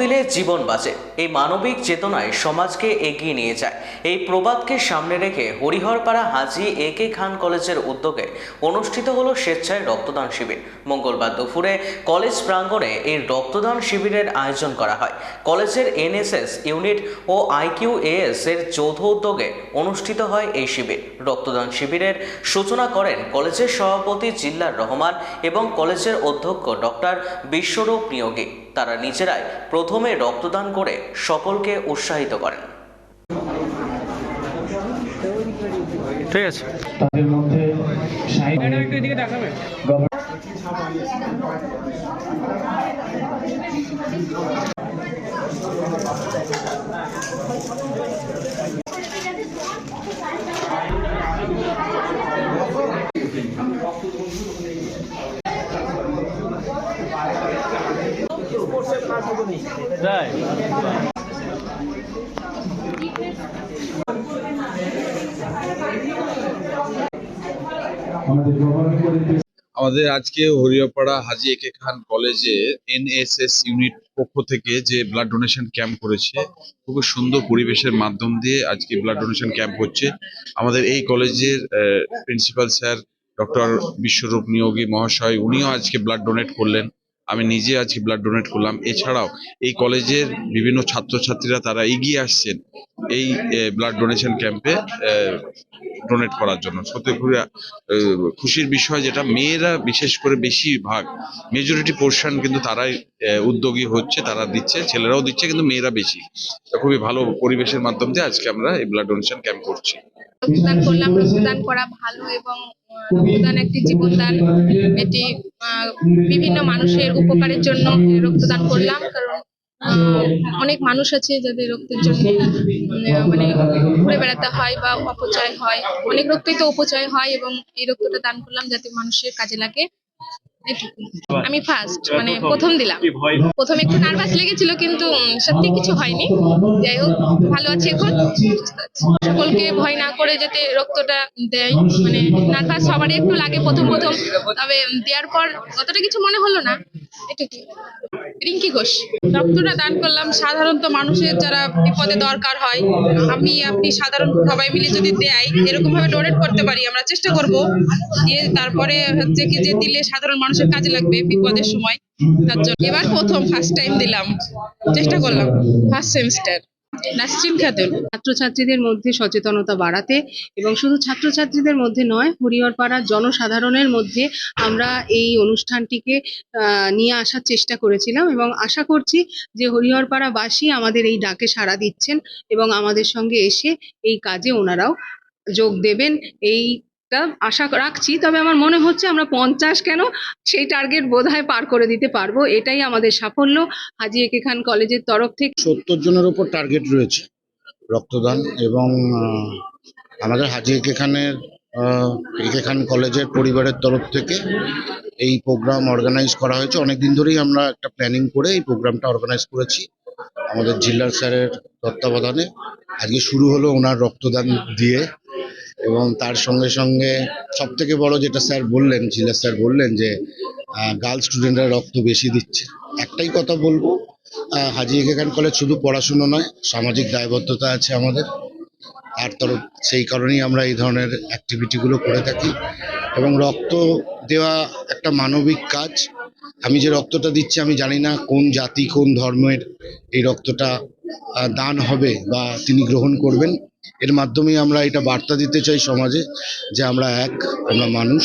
দিলে জীবন বাঁচে। এই মানবিক চেতনায় সমাজকে এগিয়ে নিয়ে যায়। এই প্রবাদকে সামনে রেখে হরিহরপাড়া হাজি এ কে খান কলেজের উদ্যোগে অনুষ্ঠিত হলো স্বেচ্ছায় রক্তদান শিবির। মঙ্গলবার দুপুরে কলেজ প্রাঙ্গণে এই রক্তদান শিবিরের আয়োজন করা হয়। কলেজের এনএসএস ইউনিট ও আইকিউ আইকিউএএস এর যৌথ উদ্যোগে অনুষ্ঠিত হয় এই শিবির। রক্তদান শিবিরের সূচনা করেন কলেজের সভাপতি জিল্লার রহমান এবং কলেজের অধ্যক্ষ ডক্টর বিশ্বরূপ নিয়োগী। তারা নিজেরাই প্রথমে রক্তদান করে সকলকে উৎসাহিত করেন। ঠিক আছে। তাদের মধ্যে ষাট কলেজে আমাদের আজকে হরিয়াপাড়া হাজি একে খান কলেজে এনএসএস ইউনিট পক্ষ থেকে যে ব্লাড ডোনেশন ক্যাম্প করেছে খুব সুন্দর পরিবেশের মাধ্যম দিয়ে আজকে ব্লাড ডোনেশন ক্যাম্প হচ্ছে। আমাদের এই কলেজের principal sir doctor Biswarup Niyogi মহাশয়, উনিও আজকে ব্লাড ডোনেট করলেন। আমি নিজে আজকে ব্লাড ডোনেট করলাম। এছাড়াও এই কলেজের বিভিন্ন ছাত্রছাত্রীরা তারা এগিয়ে আসছেন এই ব্লাড ডোনেশন ক্যাম্পে ডোনেট করার জন্য। সত্যি খুবই খুশির বিষয় যেটা, মেয়েরা বিশেষ করে বেশি ভাগ মেজরিটি পোর্শন কিন্তু তারাই উদ্যোগী হচ্ছে, তারা দিচ্ছে, ছেলেরাও দিচ্ছে, কিন্তু মেয়েরা বেশি। খুবই ভালো পরিবেশের মাধ্যম দিয়ে আজকে আমরা এই ব্লাড ডোনেশন ক্যাম্প করছি। রক্তদান করলাম রক্তদান করা ভালো এবং রক্তদান একটি জীবনদান এটি বিভিন্ন মানুষের উপকারের জন্য রক্তদান করলাম কারণ অনেক মানুষ আছে যাদের রক্তের জন্য মানে ঘুরে বেড়াতে হয় বা অপচয় হয় অনেক রক্তই তো অপচয় হয় এবং এই রক্তটা দান করলাম যাতে মানুষের কাজে লাগে। আমি ফার্স্ট মানে প্রথম। দিলাম। প্রথম একটু নার্ভাস লেগেছিল কিন্তু সত্যি কিছু হয়নি। যাই হোক ভালো আছে এখন সকলকে ভয় না করে যাতে রক্তটা দেয় মানে নার্ভাস সবারই একটু লাগে প্রথম প্রথম। তবে দেওয়ার পর অতটা কিছু মনে হলো না। রিঙ্কি ঘোষ। রক্তটা দান করলাম। সাধারণত মানুষের যারা বিপদে দরকার হয়, আমি, আপনি সাধারণ সবাই মিলে যদি দেয় এরকম ভাবে ডোনেট করতে পারি, আমরা চেষ্টা করব। দিয়ে তারপরে হচ্ছে কি যে দিলে সাধারণ মানুষের কাজে লাগবে বিপদের সময়। তার জন্য এবার প্রথম ফার্স্ট টাইম দিলাম। চেষ্টা করলাম। ফার্স্ট সেমিস্টার নাসচিন খাতুন, ছাত্রছাত্রীদের মধ্যে সচেতনতা বাড়াতে এবং শুধু ছাত্রছাত্রীদের মধ্যে নয়, হরিহরপাড়ার জনসাধারণের মধ্যে আমরা এই অনুষ্ঠানটিকে নিয়ে আসার চেষ্টা করেছিলাম এবং আশা করছি যে হরিহরপাড়াবাসী আমাদের এই ডাকে সাড়া দিচ্ছেন এবং আমাদের সঙ্গে এসে এই কাজে ওনারাও যোগ দেবেন। এইটা আশা রাখছি, তবে আমার মনে হচ্ছে আমরা পঞ্চাশ কেন সেই টার্গেট বোধহয় পার করে দিতে পারব, এটাই আমাদের সাফল্য। হাজি একে খান কলেজের তরফ থেকে সত্তর জনের উপর টার্গেট রয়েছে রক্তদান এবং আমাদের হাজি একে খানের একে খান কলেজের পরিবারের তরফ থেকে এই প্রোগ্রাম অর্গানাইজ করা হয়েছে। অনেক দিন ধরেই আমরা একটা প্ল্যানিং করে এই প্রোগ্রামটা অর্গানাইজ করেছি আমাদের জিল্লার স্যারের তত্ত্বাবধানে। আজকে শুরু হলো ওনার রক্তদান দিয়ে। এবং তার সঙ্গে সঙ্গে সব থেকে বড় যেটা স্যার বললেন জিল্লার স্যার বললেন যে গার্লস স্টুডেন্টরা রক্ত বেশি দিচ্ছে। একটাই কথা বলব হাজি খান কলেজ শুধু পড়াশুনো নয়, সামাজিক দায়বদ্ধতা আছে আমাদের। আর তরফ, সেই কারণেই আমরা এই ধরনের অ্যাক্টিভিটিগুলো করে থাকি। এবং রক্ত দেওয়া একটা মানবিক কাজ। আমি যে রক্তটা দিচ্ছি, আমি জানি না কোন জাতি, কোন ধর্মের এই রক্তটা দান হবে বা তিনি গ্রহণ করবেন। এর মাধ্যমেই আমরা এটা বার্তা দিতে চাই সমাজে যে আমরা এক, আমরা মানুষ।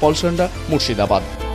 Palsanda Murshidabad.